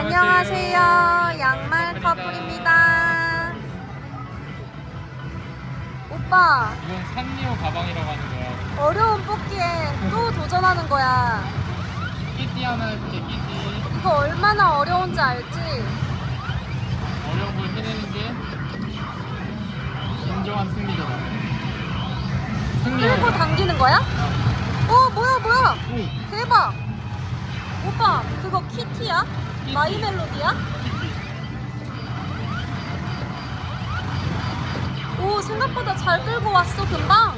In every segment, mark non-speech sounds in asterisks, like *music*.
안녕하세요. 양말 커플입니다. 오빠, 이건 산리오 가방이라고 하는 거야. 어려운 뽑기에 또 도전하는 거야. 끼띠 하나 이렇게 끼띠. 이거 얼마나 어려운지 알지? 어려운 걸 해내는 게 진정한 승리잖아. 승리하는 끌고 당기는 거야? 어. 어, 뭐야, 뭐야. 오, 대박! 오빠, 그거 키티야? 마이 멜로디야? 오 생각보다 잘 끌고 왔어 금방.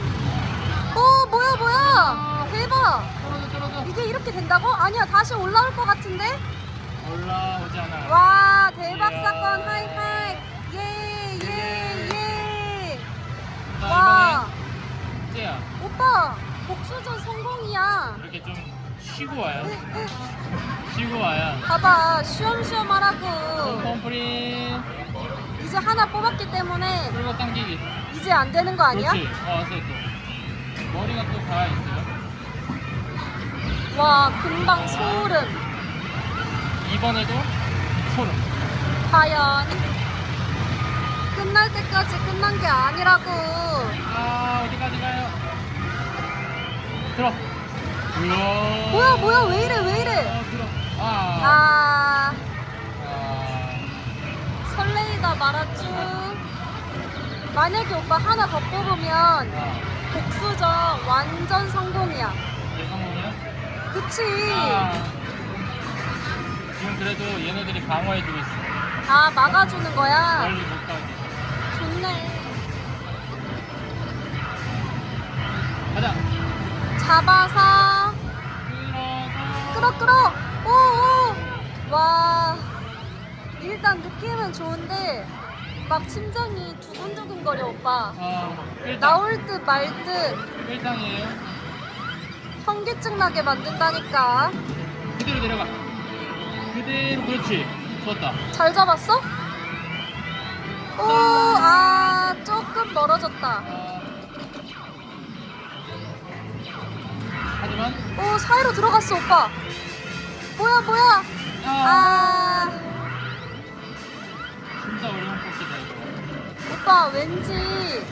오 뭐야 뭐야? 대박! 떨어져, 떨어져. 이게 이렇게 된다고? 아니야 다시 올라올 것 같은데? 올라오지 않아. 와 대박. 사건 하이파이 예예예 예. 자, 와 쟤야. 오빠 복수전 성공이야. 이렇게 좀 쉬고 와요. *laughs* 쉬고 와야. 봐봐 쉬엄쉬엄 하라고. 펌프린. 이제 하나 뽑았기 때문에 끌고 당기기. 이제 안 되는 거 아니야? 그렇지. 어, 왔어 또. 머리가 또 가야 있어요. 와 금방 소름. 이번에도 소름. 과연 끝날 때까지 끝난 게 아니라고. 아, 어디까지 가요? 들어. 뭐야 뭐야 왜 이래 왜 이래? 아, 들어. 아. 아 아. 설레이다 말았죠. 만약에 오빠 하나 더 뽑으면 아. 복수전 완전 성공이야. 성공이야? 그치? 아. 지금 그래도 얘네들이 방어해주고 있어. 아 막아주는 거야. 멀리 못 가게. 좋네. 가자. 잡아서. 일단 느낌은 좋은데 막 심장이 두근두근 거려 오빠. 아. 나올 듯 말듯 끌당이에요. 현기증 나게 만든다니까. 그대로 내려가. 그대로 그렇지. 좋았다. 잘 잡았어? 오, 아, 조금 멀어졌다. 아. 하지만 오, 사이로 들어갔어, 오빠. 뭐야, 뭐야. 아, 아, 진짜 어려운 뽑기다 이거. 오빠, 왠지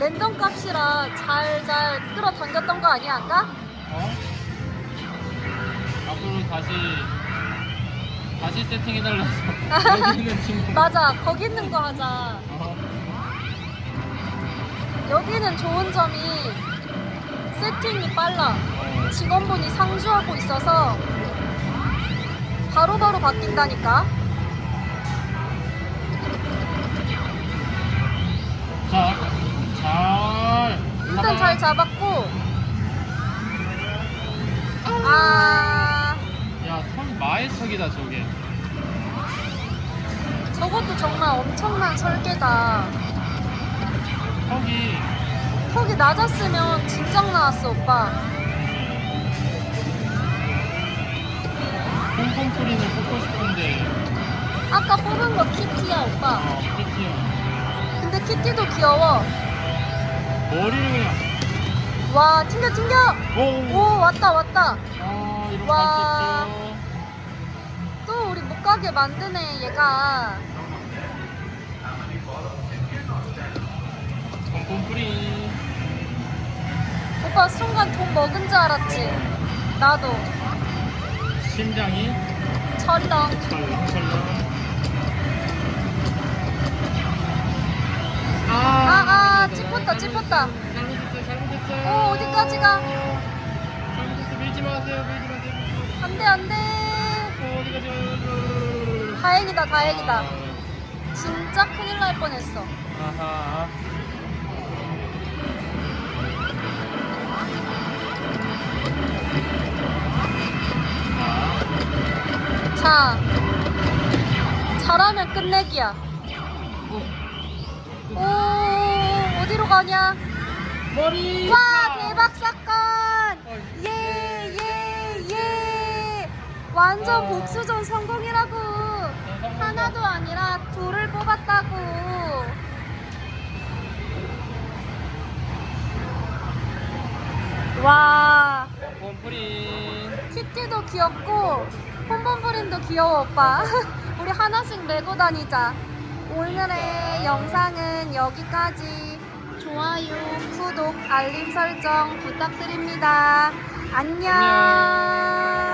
랜덤 값이라 잘, 잘 끌어당겼던 거 아니야, 아까? 어? 앞으로 다시 다시 세팅해달라서 *laughs* 여기 있는 친구. 맞아, 거기 있는 거 하자. 어, 여기는 좋은 점이 세팅이 빨라. 어. 직원분이 상주하고 있어서 바로바로 바뀐다니까. 잡았고. 아, 야, 턱 마의 턱이다 저게. 저것도 정말 엄청난 설계다. 턱이 턱이 낮았으면 진작 나왔어, 오빠. 퐁퐁 프린을 뽑고 싶은데 아까 뽑은 거 키티야, 오빠. 어, PT요. 근데 키티도 귀여워. 머리를 그냥. 와, 튕겨, 튕겨! 오. 오, 왔다, 왔다. 아, 이렇게 와. 또 우리 못 가게 만드네, 얘가. 프린. 오빠 순간 돈 먹은 줄 알았지? 나도. 심장이 철이다. 철렁철렁. 아, 아, 찝었다, 찝었다. 잘못했어요. 어, 어디까지 가? 잘못했어, 밀지 마세요, 밀지 마세요. 안 돼, 안 돼. 어, 어디까지 가요? 다행이다, 다행이다. 아, 진짜 큰일 날 뻔했어. 아하. 자, 자, 잘하면 끝내기야. 어, 오, 어디로 가냐? 머리. 와, 대박 사건! 예, 예, 예! 완전 와. 복수전 성공이라고! 하나도 아니라 둘을 뽑았다고! 와, pom프린. 키티도 귀엽고, 폼폼프린도 귀여워, 오빠. *laughs* 우리 하나씩 메고 다니자. 오늘의 영상은 여기까지. 좋아요, 구독, 알림 설정 부탁드립니다. 안녕. 안녕.